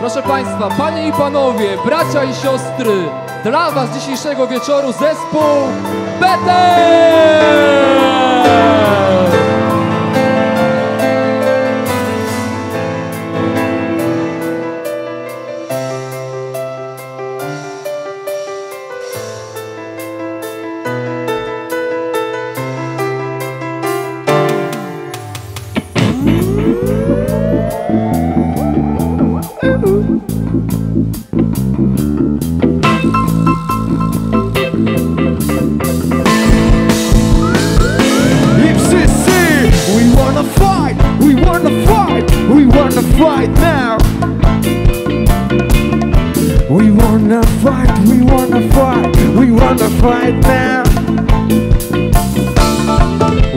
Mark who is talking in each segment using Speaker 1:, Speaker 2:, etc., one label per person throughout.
Speaker 1: Proszę Państwa, Panie i Panowie, bracia i siostry, dla Was dzisiejszego wieczoru zespół Betel!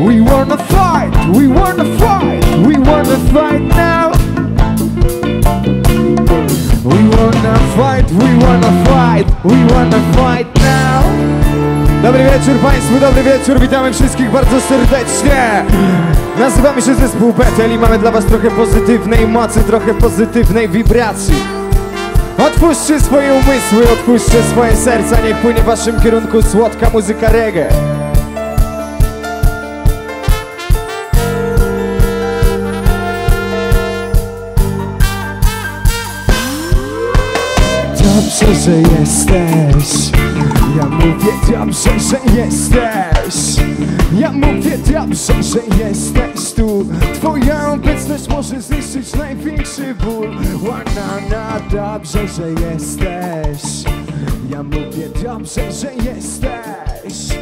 Speaker 2: We wanna fight, we wanna fight, we wanna fight now. We wanna fight, we wanna fight, we wanna fight now. Dobry wieczór Państwu, dobry wieczór, witamy wszystkich bardzo serdecznie. Nazywamy się zespół Betel i mamy dla Was trochę pozytywnej mocy, trochę pozytywnej wibracji Otwórzcie swoje umysły, otwórzcie swoje serca, niech płynie w Waszym kierunku słodka muzyka reggae. Dobrze, że jesteś. Ja mówię dobrze, że jesteś. Ja mówię dobrze, że jesteś tu. Twoja obecność może największy ból Ładna na dobrze, że jesteś. Ja mówię dobrze, że jesteś.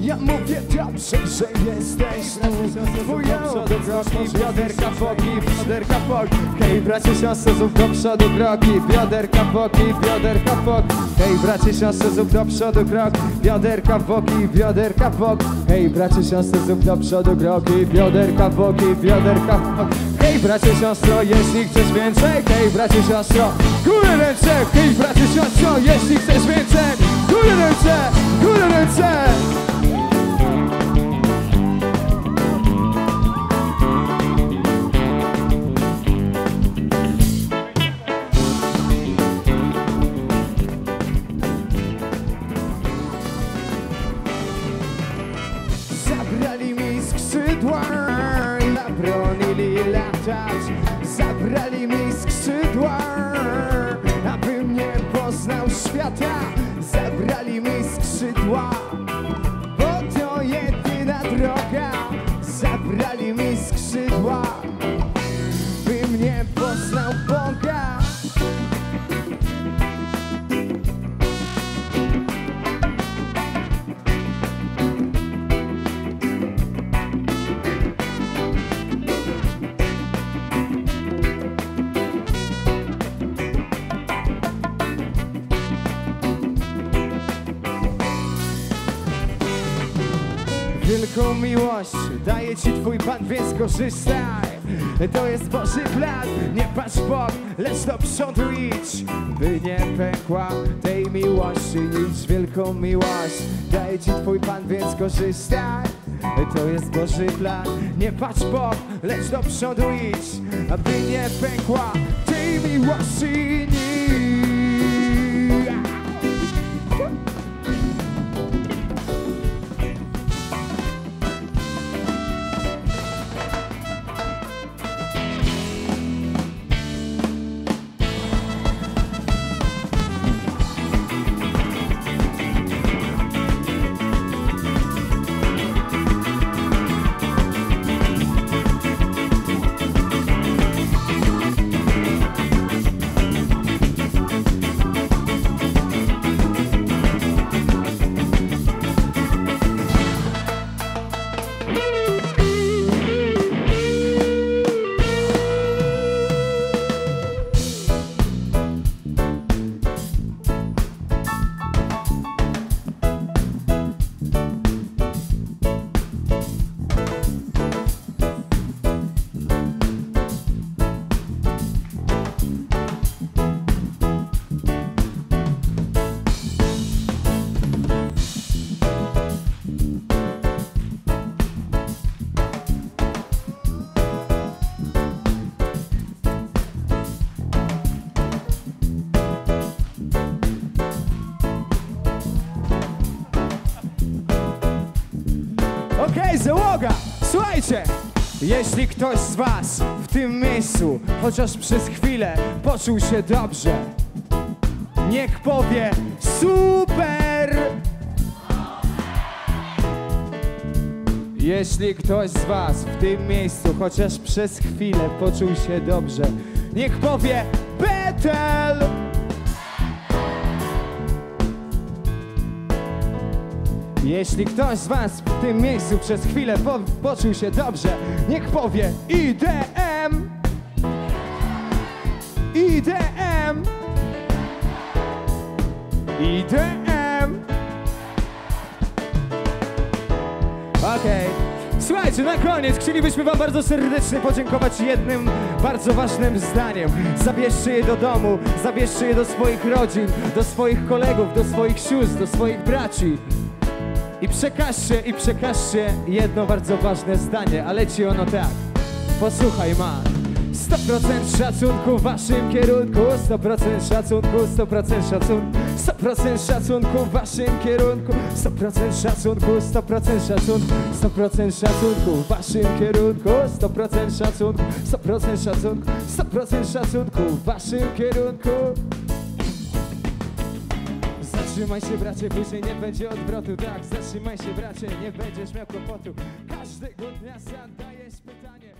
Speaker 2: Ja mówię dobrze, że jesteś tu. Twoja obecność Bioderka foki, bioderka foki. Hej bracie, siostry, zrób do przodu kroki. Bioderka foki, bioderka foki. Hej bracie, siostry, zrób do przodu kroki. Bioderka foki, bioderka foki. Hej bracie, siostry, zrób do przodu kroki. Bioderka foki, bioderka foki Hej bracie, siostro, jeśli chcesz więcej Hej bracie, siostro, górę ręce Hej bracie, siostro, jeśli chcesz więcej. Górę ręce, ręce. Zabrali mi skrzydła świata. Zabrali mi skrzydła, bo to jedyna droga. Zabrali mi skrzydła, Miłość. Daje ci twój Pan, więc korzystaj. To jest Boży plan, nie patrz bok, lecz do przodu idź. By nie pękła tej miłości nic Wielką miłość. Daje ci twój Pan, więc korzystaj. To jest Boży plan, nie patrz bok, lecz do przodu idź. Aby nie pękła tej miłości nic Słuchajcie, jeśli ktoś z was w tym miejscu chociaż przez chwilę poczuł się dobrze, niech powie super! Jeśli ktoś z was w tym miejscu chociaż przez chwilę poczuł się dobrze, niech powie Betel! Jeśli ktoś z was w tym miejscu przez chwilę po, poczuł się dobrze, niech powie IDM! IDM! IDM! Okej. Słuchajcie, na koniec chcielibyśmy wam bardzo serdecznie podziękować jednym bardzo ważnym zdaniem. Zabierzcie je do domu, zabierzcie je do swoich rodzin, do swoich kolegów, do swoich sióstr, do swoich braci. I przekażcie, i przekażcie jedno bardzo ważne zdanie, a leci ono tak. Posłuchaj, ma. 100% szacunku w waszym kierunku 100% szacunku, 100% szacunku 100% szacunku w waszym kierunku 100% szacunku, 100% szacunku 100% szacunku w waszym kierunku 100% szacunku, 100% szacunku 100% szacunku w waszym kierunku Zatrzymaj się bracie, później nie będzie odwrotu. Tak, zatrzymaj się bracie, nie będziesz miał kłopotu. Każdego dnia zadajesz pytanie